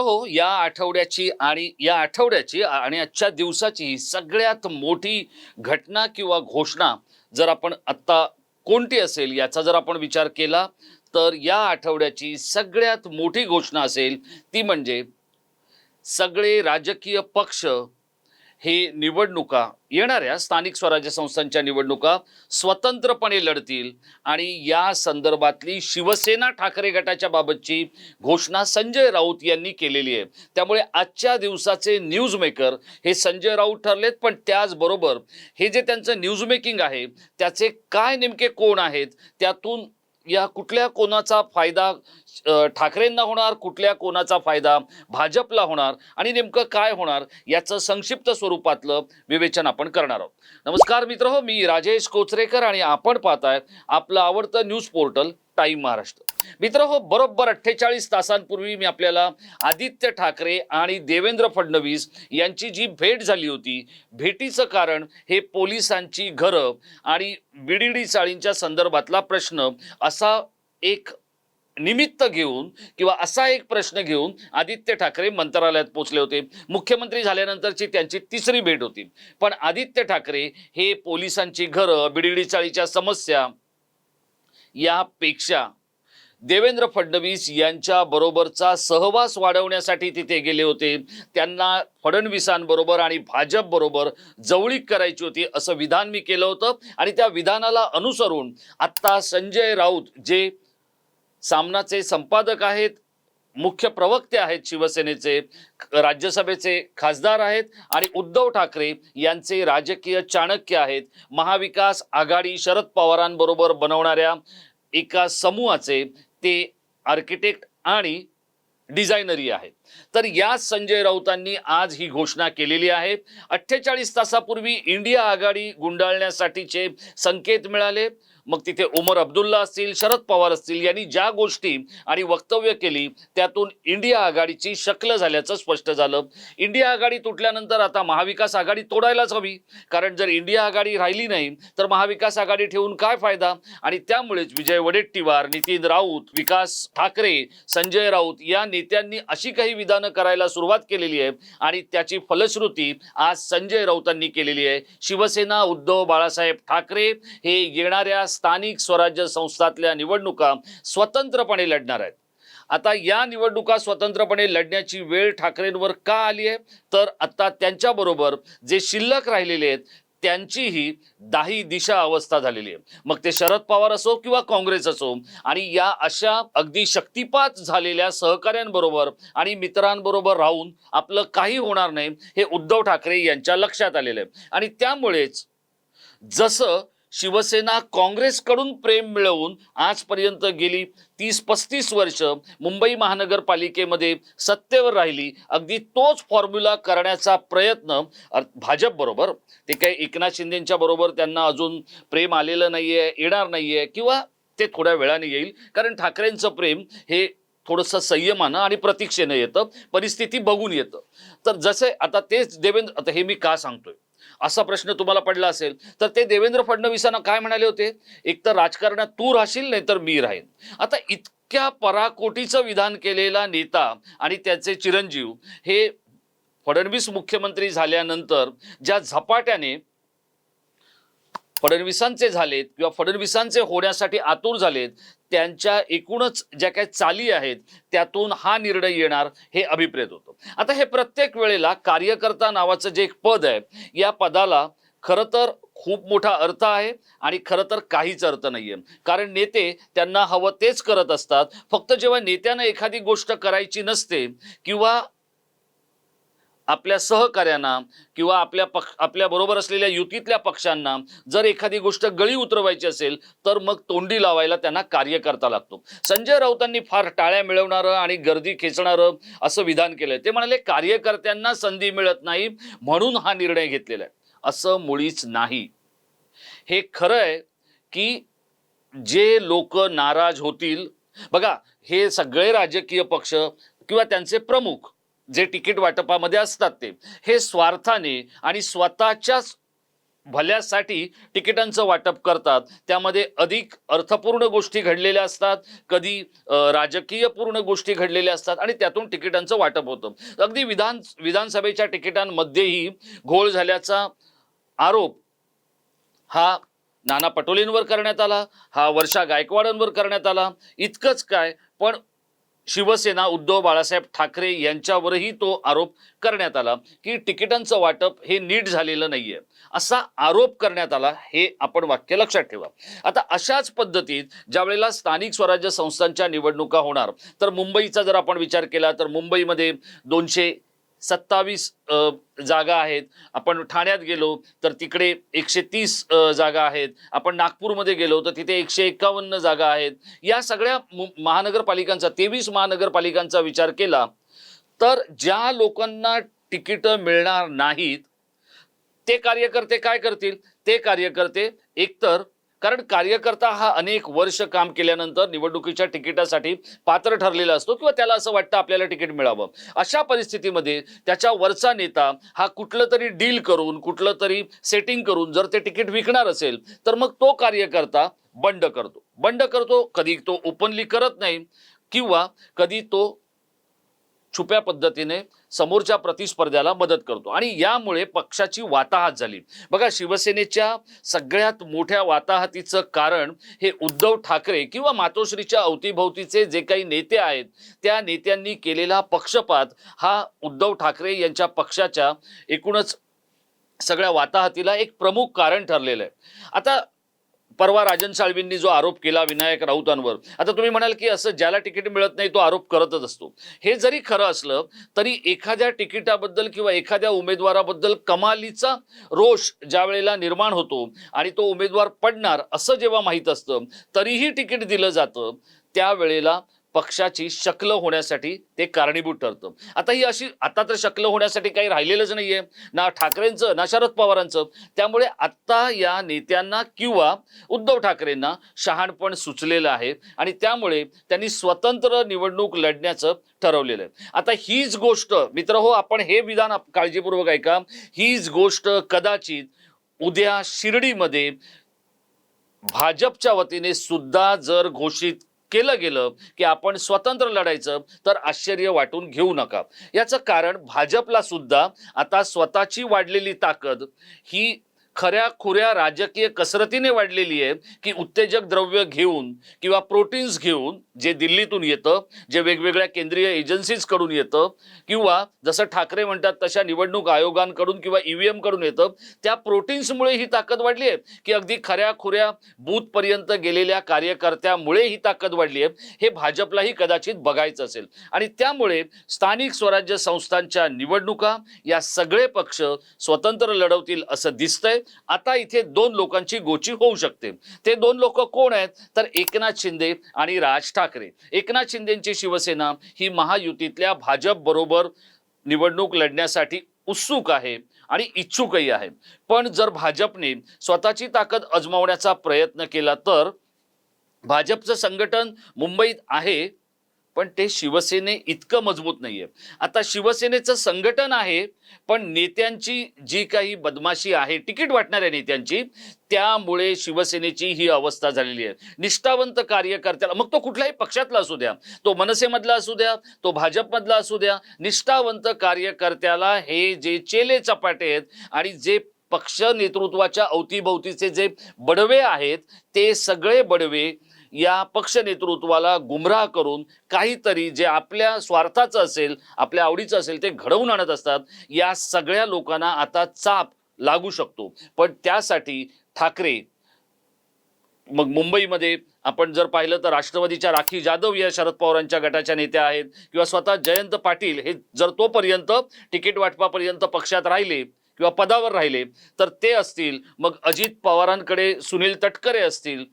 हो या आठवड्याची आणि या आठवड्याची आणि आजच्या दिवसाची सगळ्यात मोठी घटना किंवा घोषणा जर आपण आत्ता कोणती असेल याचा जर आपण विचार केला तर या आठवड्याची सगळ्यात मोठी घोषणा असेल ती म्हणजे सगळे राजकीय पक्ष हे निवडणुका येणाऱ्या स्थानिक स्वराज्य संस्थांच्या निवडणुका स्वतंत्रपणे लढतील आणि या संदर्भातली शिवसेना ठाकरे गटाच्या बाबतची घोषणा संजय राऊत यांनी केलेली आहे. त्यामुळे आजच्या दिवसाचे न्यूज मेकर हे संजय राऊत ठरलेत. पण त्याचबरोबर हे जे त्यांचं न्यूज मेकिंग आहे त्याचे काय नेमके कोण आहेत त्यातून या कुठल्या कोणाचा फायदा ठाकरेंना होणार कुठल्या कोणाचा फायदा भाजपला होणार आणि नेमकं काय होणार याचं संक्षिप्त स्वरूपातलं विवेचन आपण करणार आहोत. नमस्कार मित्र हो मी राजेश कोचरेकर आणि आपण पाहताय आपलं आवडतं न्यूज पोर्टल टाईम महाराष्ट्र. मित्र हो बरोबर अठ्ठेचाळीस तासांपूर्वी मी आपल्याला आदित्य ठाकरे आणि देवेंद्र फडणवीस यांची जी भेट झाली होती भेटीचं कारण हे पोलिसांची घरं आणि बीडीडी चाळींच्या संदर्भातला प्रश्न असा एक निमित्त घेऊन किंवा असा एक प्रश्न घेऊन आदित्य ठाकरे मंत्रालयात पोहोचले होते. मुख्यमंत्री झाल्यानंतरची त्यांची तिसरी भेट होती. पण आदित्य ठाकरे हे पोलिसांची घरं बिडीडी चाळीच्या समस्या यापेक्षा देवेंद्र फडणवीस यांच्या बरोबरचा सहवास वाढवण्यासाठी तिथे गेले होते. त्यांना फडणवीसांबरोबर आणि भाजप बरोबर जवळीक करायची होती असं विधान मी केलं होतं. आणि त्या विधानाला अनुसरून आत्ता संजय राऊत जे सामनाचे संपादक आहेत मुख्य प्रवक्ते आहेत शिवसेनेचे राज्यसभेचे खासदार आहेत आणि उद्धव ठाकरे यांचे राजकीय चाणक्य आहेत. महाविकास आघाडी शरद पवारांबरोबर बनवणाऱ्या एका समूहाचे ते आर्किटेक्ट आणि डिझायनरी आहेत. तर या संजय राऊतांनी आज ही घोषणा केलेली आहे. अठ्ठेचाळीस तासापूर्वी इंडिया आघाडी गुंडाळण्यासाठीचे संकेत मिळाले. मग तिथे उमर अब्दुल्ला असतील शरद पवार असतील यांनी ज्या गोष्टी आणि वक्तव्य केली त्यातून इंडिया आघाडीची शक्ल झाल्याचं स्पष्ट झालं. इंडिया आघाडी तुटल्यानंतर आता महाविकास आघाडी तोडायलाच हवी. कारण जर इंडिया आघाडी राहिली नाही तर महाविकास आघाडी ठेवून काय फायदा? आणि त्यामुळेच विजय वडेट्टीवार नितीन राऊत विकास ठाकरे संजय राऊत या नेत्यांनी अशी काही विधानं करायला सुरुवात केलेली आहे. आणि त्याची फलश्रुती आज संजय राऊतांनी केलेली आहे. शिवसेना उद्धव बाळासाहेब ठाकरे हे येणाऱ्या स्थानिक स्वराज्य संस्थातल्या निवडणुका स्वतंत्रपणे लढणार आहेत. आता या निवडणुका स्वतंत्रपणे लढण्याची वेळ ठाकरेंवर का आली आहे? तर आता त्यांच्याबरोबर जे शिल्लक राहिलेले आहेत त्यांचीही दाही दिशा अवस्था झालेली आहे. मग ते शरद पवार असो किंवा काँग्रेस असो आणि या अशा अगदी शक्तिपात झालेल्या सहकाऱ्यांबरोबर आणि मित्रांबरोबर राहून आपलं काही होणार नाही हे उद्धव ठाकरे यांच्या लक्षात आलेलं आहे. आणि त्यामुळेच जसं शिवसेना काँग्रेसकडून प्रेम मिळवून आजपर्यंत गेली तीस पस्तीस वर्ष मुंबई महानगरपालिकेमध्ये सत्तेवर राहिली. अगदी तोच फॉर्म्युला करण्याचा प्रयत्न भाजपबरोबर ते काही एकनाथ शिंदेच्या बरोबर त्यांना अजून प्रेम आलेलं नाहीये येणार नाहीये किंवा ते थोड्या वेळाने येईल. कारण ठाकरेंचं प्रेम हे थोडंसं संयमानं आणि प्रतीक्षेनं येतं परिस्थिती बघून येतं. तर जसे आता तेच देवेंद्र आता हे मी का सांगतोय? असा प्रश्न तुम्हाला पडला असेल तर ते देवेंद्र फडणवीसांना काय म्हणाले होते? एक तर राजकारणात तू राहशील नाही तर मी राहीन. आता इतक्या पराकोटीचं विधान केलेला नेता आणि त्याचे चिरंजीव हे फडणवीस मुख्यमंत्री झाल्यानंतर ज्या झपाट्याने फडणवीसांचे झालेत किंवा फडणवीसांचे होण्यासाठी आतुर झालेत त्यांच्या एकूणच ज्या काही चाली आहेत त्यातून हा निर्णय येणार हे अभिप्रेत होतं. आता हे प्रत्येक वेळेला कार्यकर्ता नावाचं जे एक पद आहे या पदाला खरं तर खूप मोठा अर्थ आहे आणि खरं तर काहीच अर्थ नाही आहे कारण नेते त्यांना हवं तेच करत असतात. फक्त जेव्हा नेत्यानं एखादी गोष्ट करायची नसते किंवा आपल्या सहकार्यांना किंवा आपल्या पक्ष आपल्या बरोबर असलेल्या युतीतल्या पक्षांना जर एखादी गोष्ट गळी उतरवायची असेल तर मग तोंडी लावायला त्यांना कार्यकर्ता लागतो. संजय राऊतांनी फार टाळ्या मिळवणारं आणि गर्दी खेचणारं असं विधान केलंय. ते म्हणाले कार्यकर्त्यांना संधी मिळत नाही म्हणून हा निर्णय घेतलेला आहे. असं मुळीच नाही. हे खरं आहे की जे लोक नाराज होतील बघा हे सगळे राजकीय पक्ष किंवा त्यांचे प्रमुख जे तिकीट वाटपामध्ये असतात ते हे स्वार्थाने आणि स्वतःच्याच भल्यासाठी तिकिटांचं वाटप करतात. त्यामध्ये अधिक अर्थपूर्ण गोष्टी घडलेल्या असतात कधी राजकीयपूर्ण राजकीय पूर्ण गोष्टी घडलेल्या असतात आणि त्यातून तिकिटांचं वाटप होतं. अगदी विधान विधानसभेच्या तिकिटांमध्येही घोळ झाल्याचा आरोप हा नाना पटोलेंवर करण्यात आला हा वर्षा गायकवाडांवर करण्यात आला. इतकंच काय पण शिवसेना उद्धव बाळासाहेब ठाकरे यांच्यावरही तो आरोप करण्यात आला की तिकिटांचं वाटप हे नीट झालेलं नाहीये. असा आरोप करण्यात आला हे आपण वाक्य लक्षात ठेवा. आता अशाच पद्धतीत ज्या वेळेला स्थानिक स्वराज्य संस्थांच्या निवडणुका होणार तर मुंबईचा जर आपण विचार केला तर मुंबईमध्ये दोनशे सत्तावीस जागा आहेत. आपण ठाण्यात गेलो तर तिकडे एकशे तीस जागा आहेत. आपण नागपूरमध्ये गेलो तर तिथे एकशे एकावन्न जागा आहेत. या सगळ्या मु- महानगरपालिकांचा तेवीस महानगरपालिकांचा विचार केला तर ज्या लोकांना तिकीटं मिळणार नाहीत ते कार्यकर्ते काय करतील? ते कार्यकर्ते एकतर कारण कार्यकर्ता हा अनेक वर्ष काम केल्यानंतर निवडणुकीच्या तिकिटासाठी पात्र ठरलेला असतो किंवा त्याला असं वाटतं आपल्याला तिकीट मिळावं. अशा परिस्थितीमध्ये त्याच्या वरचा नेता हा कुठलं तरी डील करून कुठलं तरी सेटिंग करून जर ते तिकीट विकणार असेल तर मग तो कार्यकर्ता बंड करतो. बंड करतो कधी तो ओपनली करत नाही किंवा कधी तो छुप्या पद्धतीने समोरच्या प्रतिस्पर्ध्याला मदत करतो. आणि यामुळे पक्षाची वाताहत झाली. बघा शिवसेनेच्या सगळ्यात मोठ्या वाताहतीचं कारण हे उद्धव ठाकरे किंवा मातोश्रीच्या अवतीभोवतीचे जे काही नेते आहेत त्या नेत्यांनी केलेला पक्षपात हा उद्धव ठाकरे यांच्या पक्षाच्या एकूणच सगळ्या वाताहतीला एक प्रमुख कारण ठरलेलं आहे. आता परवा राजन साळवींनी जो आरोप केला विनायक राऊतांवर आता तुम्ही म्हणाल की असं ज्याला तिकीट मिळत नाही तो आरोप करतच असतो. हे जरी खरं असलं तरी एखाद्या तिकिटाबद्दल किंवा एखाद्या उमेदवाराबद्दल कमालीचा रोष ज्या वेळेला निर्माण होतो आणि तो उमेदवार पडणार असं जेव्हा माहीत असतं तरीही तिकीट दिलं जातं त्यावेळेला पक्षाची शक्ल होण्यासाठी ते कारणीभूत ठरतं. आता ही अशी आता तर शक्ल होण्यासाठी काही राहिलेलंच नाहीये. ना ठाकरेंचं ना शरद पवारांचं. त्यामुळे आत्ता या नेत्यांना किंवा उद्धव ठाकरेंना शहाणपण सुचलेलं आहे आणि त्यामुळे त्यांनी स्वतंत्र निवडणूक लढण्याचं ठरवलेलं आहे. आता हीच गोष्ट मित्र हो आपण हे विधान काळजीपूर्वक ऐका. हीच गोष्ट कदाचित उद्या शिर्डीमध्ये भाजपच्या वतीने सुद्धा जर घोषित केलं गेलं की आपण स्वतंत्र लढायचं तर आश्चर्य वाटून घेऊ नका. याचं कारण भाजपला सुद्धा आता स्वतःची वाढलेली ताकद ही खऱ्या खुऱ्या राजकीय कसरतीने वाढलेली आहे की उत्तेजक द्रव्य घेऊन किंवा प्रोटीन्स घेऊन जे दिल्लीतून येतं जे वेगवेगळ्या केंद्रीय एजन्सीजकडून येतं किंवा जसं ठाकरे म्हणतात तशा निवडणूक आयोगांकडून किंवा ई व्ही एमकडून येतं त्या प्रोटीन्समुळे ही ताकद वाढली आहे की अगदी खऱ्या खुऱ्या बूथपर्यंत गेलेल्या कार्यकर्त्यामुळे ही ताकद वाढली आहे हे भाजपलाही कदाचित बघायचं असेल. आणि त्यामुळे स्थानिक स्वराज्य संस्थांच्या निवडणुका या सगळे पक्ष स्वतंत्र लढवतील असं दिसतंय. आता इथे दोन लोकांची गोची होऊ शकते. ते दोन लोक कोण आहेत? तर एकनाथ शिंदे आणि राज ठाकरे. एकनाथ शिंदेची शिवसेना ही महायुतीतल्या भाजप बरोबर निवडणूक लढण्यासाठी उत्सुक आहे आणि इच्छुकही आहे. पण जर भाजपने स्वतःची ताकद अजमावण्याचा प्रयत्न केला तर भाजपचं संघटन मुंबईत आहे. पण ते शिवसेने इतकं मजबूत नाहीये. आता शिवसेनेचं संघटन आहे पण नेत्यांची जी काही बदमाशी आहे तिकीट वाटणाऱ्या नेत्यांची त्यामुळे शिवसेनेची ही अवस्था झालेली आहे. निष्ठावंत कार्यकर्त्याला मग तो कुठल्याही पक्षातला असू द्या तो मनसेमधला असू द्या तो भाजपमधला असू द्या निष्ठावंत कार्यकर्त्याला हे जे चेले चपाटे आहेत आणि जे पक्ष नेतृत्वाच्या अवतीभोवतीचे जे बडवे आहेत ते सगळे बडवे या पक्ष नेतृत्वाला गुमराह करून काहीतरी जे आपल्या स्वार्थाचं असेल आपल्या आवडीचं असेल ते घडवून आणत असतात. या सगळ्या लोकांना आता चाप लागू शकतो. पण त्यासाठी ठाकरे मग मुंबईमध्ये आपण जर पाहिलं तर राष्ट्रवादीच्या राखी जाधव या शरद पवारांच्या गटाच्या नेत्या आहेत किंवा स्वतः जयंत पाटील हे जर तोपर्यंत तिकीट वाटपापर्यंत पक्षात राहिले किंवा पदावर राहिले तर ते असतील. मग अजित पवारांकडे सुनील तटकरे असतील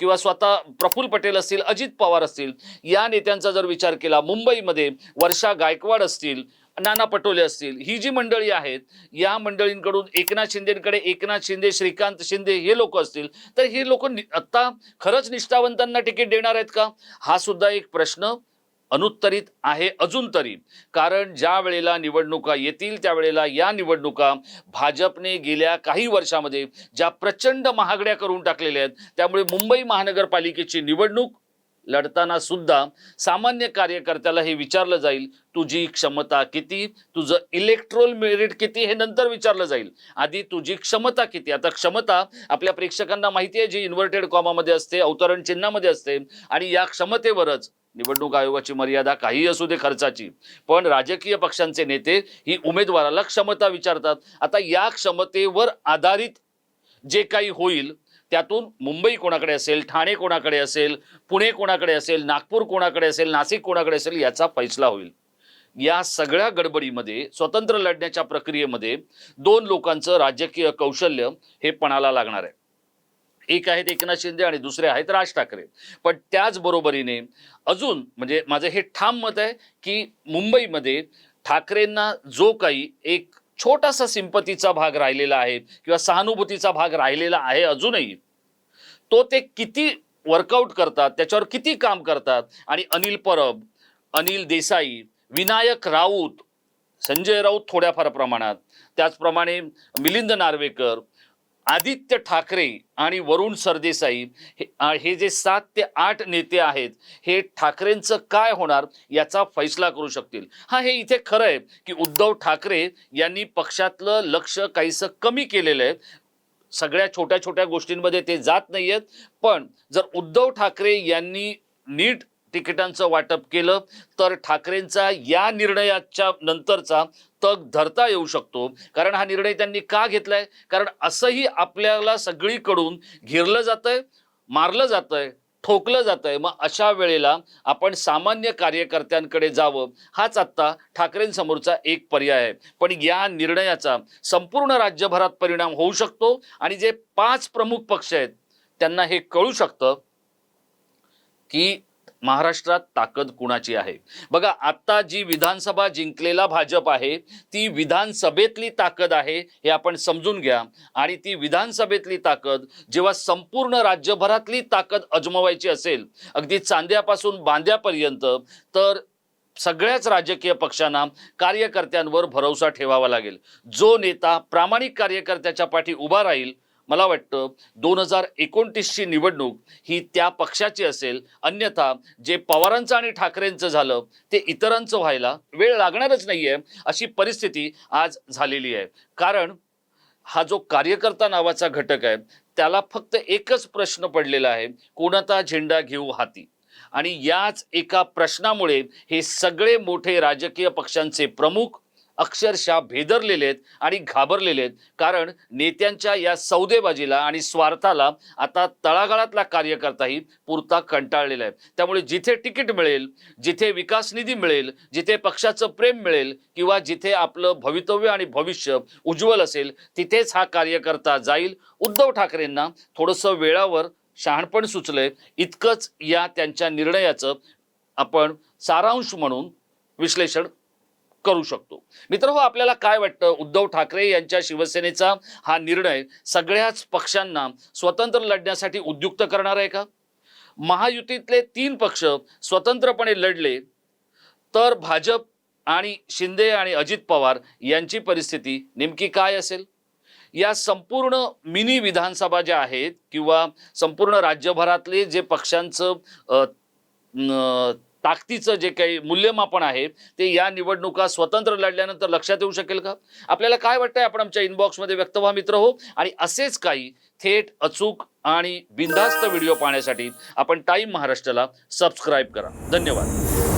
किंवा स्वतः प्रफुल्ल पटेल असतील अजित पवार असतील या नेत्यांचा जर विचार केला मुंबईमध्ये वर्षा गायकवाड असतील नाना पटोले असतील ही जी मंडळी आहेत या मंडळींकडून एकनाथ शिंदेकडे एकनाथ शिंदे श्रीकांत शिंदे हे लोक असतील तर हे लोक आत्ता खरंच निष्ठावंतांना तिकीट देणार आहेत का? हा सुद्धा एक प्रश्न. अनुत्तरित आहे अजून तरी. कारण ज्या वेळेला निवडणुका येतील त्यावेळेला या निवडणुका भाजपने गेल्या काही वर्षामध्ये ज्या प्रचंड महागड्या करून टाकलेल्या आहेत त्यामुळे मुंबई महानगरपालिकेची निवडणूक लढताना सुद्धा सामान्य कार्यकर्त्याला हे विचारलं जाईल तुझी क्षमता किती? तुझं इलेक्ट्रोल मेरिट किती? हे नंतर विचारलं जाईल. आधी तुझी क्षमता किती? आता क्षमता आपल्या प्रेक्षकांना माहिती आहे जी इन्व्हर्टेड कॉमामध्ये असते अवतरण चिन्हामध्ये असते आणि या क्षमतेवरच निवडणूक आयोगाची मर्यादा काही असू दे खर्चाची. पण राजकीय पक्षांचे नेते ही उमेदवाराला क्षमता विचारतात. आता या क्षमतेवर आधारित जे काही होईल त्यातून मुंबई कोणाकडे असेल ठाणे कोणाकडे असेल पुणे कोणाकडे असेल नागपूर कोणाकडे असेल नाशिक कोणाकडे असेल याचा फैसला होईल. या सगळ्या गडबडीमध्ये स्वतंत्र लढण्याच्या प्रक्रियेमध्ये दोन लोकांचं राजकीय कौशल्य हे पणाला लागणार आहे. एक आहेत एकनाथ शिंदे आणि दुसरे आहेत राज ठाकरे. पण त्याचबरोबरीने अजून म्हणजे माझं हे ठाम मत आहे की मुंबईमध्ये ठाकरेंना जो काही एक छोटासा सिंपतीचा भाग राहिलेला आहे किंवा सहानुभूतीचा भाग राहिलेला आहे अजूनही तो ते किती वर्कआउट करतात त्याच्यावर किती काम करतात? आणि अनिल परब अनिल देसाई विनायक राऊत संजय राऊत थोड्याफार प्रमाणात. त्याचप्रमाणे मिलिंद नार्वेकर आदित्य ठाकरे आणि वरुण सरदेसाई हे जे सात ते आठ नेते आहेत हे ठाकरेंचं काय होणार याचा फैसला करू शकतील? हा हे इथे खरं आहे की उद्धव ठाकरे यांनी पक्षातलं लक्ष काहीसं कमी केलेलं आहे. सगळ्या छोट्या छोट्या गोष्टींमध्ये ते जात नाही आहेत पण जर उद्धव ठाकरे यांनी नीट तिकिटांचं वाटप केलं तर ठाकरेंचा या निर्णयाच्या नंतरचा तग धरता येऊ शकतो. कारण हा निर्णय त्यांनी का घेतलाय? कारण असंही आपल्याला सगळीकडून घेरलं जातंय मारलं जातंय ठोकलं जातंय. मग अशा वेळेला आपण सामान्य कार्यकर्त्यांकडे जावं हाच आत्ता ठाकरेंसमोरचा एक पर्याय आहे. पण या निर्णयाचा संपूर्ण राज्यभरात परिणाम होऊ शकतो आणि जे पाच प्रमुख पक्ष आहेत त्यांना हे कळू शकतं की महाराष्ट्रात ताकद कुणाची आहे? बघा आत्ता जी विधानसभा जिंकलेला भाजप आहे ती विधानसभेतली ताकद आहे हे आपण समजून घ्या. आणि ती विधानसभेतली ताकद जेव्हा संपूर्ण राज्यभरातली ताकद अजमवायची असेल अगदी चांद्यापासून बांद्यापर्यंत तर सगळ्याच राजकीय पक्षांना कार्यकर्त्यांवर भरोसा ठेवावा लागेल. जो नेता प्रामाणिक कार्यकर्त्याच्या पाठी उभा राहील मला वाटतं दोन हजार एकोणतीसची निवडणूक ही त्या पक्षाची असेल अन्यथा जे पवारांचं आणि ठाकरेंचं झालं ते इतरांचं व्हायला वेळ लागणारच नाही आहे अशी परिस्थिती आज झालेली आहे. कारण हा जो कार्यकर्ता नावाचा घटक आहे त्याला फक्त एकच प्रश्न पडलेला आहे कोणता झेंडा घेऊ हाती? आणि याच एका प्रश्नामुळे हे सगळे मोठे राजकीय पक्षांचे प्रमुख अक्षरशः भेदरलेले आहेत आणि घाबरलेले आहेत. कारण नेत्यांच्या या सौदेबाजीला आणि स्वार्थाला आता तळागाळातला कार्यकर्ताही पुरता कंटाळलेला आहे. त्यामुळे जिथे तिकीट मिळेल जिथे विकास निधी मिळेल जिथे पक्षाचं प्रेम मिळेल किंवा जिथे आपलं भवितव्य आणि भविष्य उज्ज्वल असेल तिथेच हा कार्यकर्ता जाईल. उद्धव ठाकरेंना थोडंसं वेळावर शहाणपण सुचलंय. इतकंच या त्यांच्या निर्णयाचं आपण सारांश म्हणून विश्लेषण करू शकतो. मित्र हो आपल्याला काय वाटतं? उद्धव ठाकरे यांच्या शिवसेनेचा हा निर्णय सगळ्याच पक्षांना स्वतंत्र लढण्यासाठी उद्युक्त करणार आहे का? महायुतीतले तीन पक्ष स्वतंत्रपणे लढले तर भाजप आणि शिंदे आणि अजित पवार यांची परिस्थिती नेमकी काय असेल? या संपूर्ण मिनी विधानसभा ज्या आहेत किंवा संपूर्ण राज्यभरातले जे पक्षांचं ताकदीचं जे काही मूल्यमापन आहे ते या निवडणुका स्वतंत्र लढल्यानंतर लक्षात येऊ शकेल का? आपल्याला काय वाटतंय? आपण आमच्या इनबॉक्समध्ये व्यक्त व्हा मित्र हो. आणि असेच काही थेट अचूक आणि बिनधास्त व्हिडिओ पाहण्यासाठी आपण टाईम महाराष्ट्राला सबस्क्राईब करा. धन्यवाद.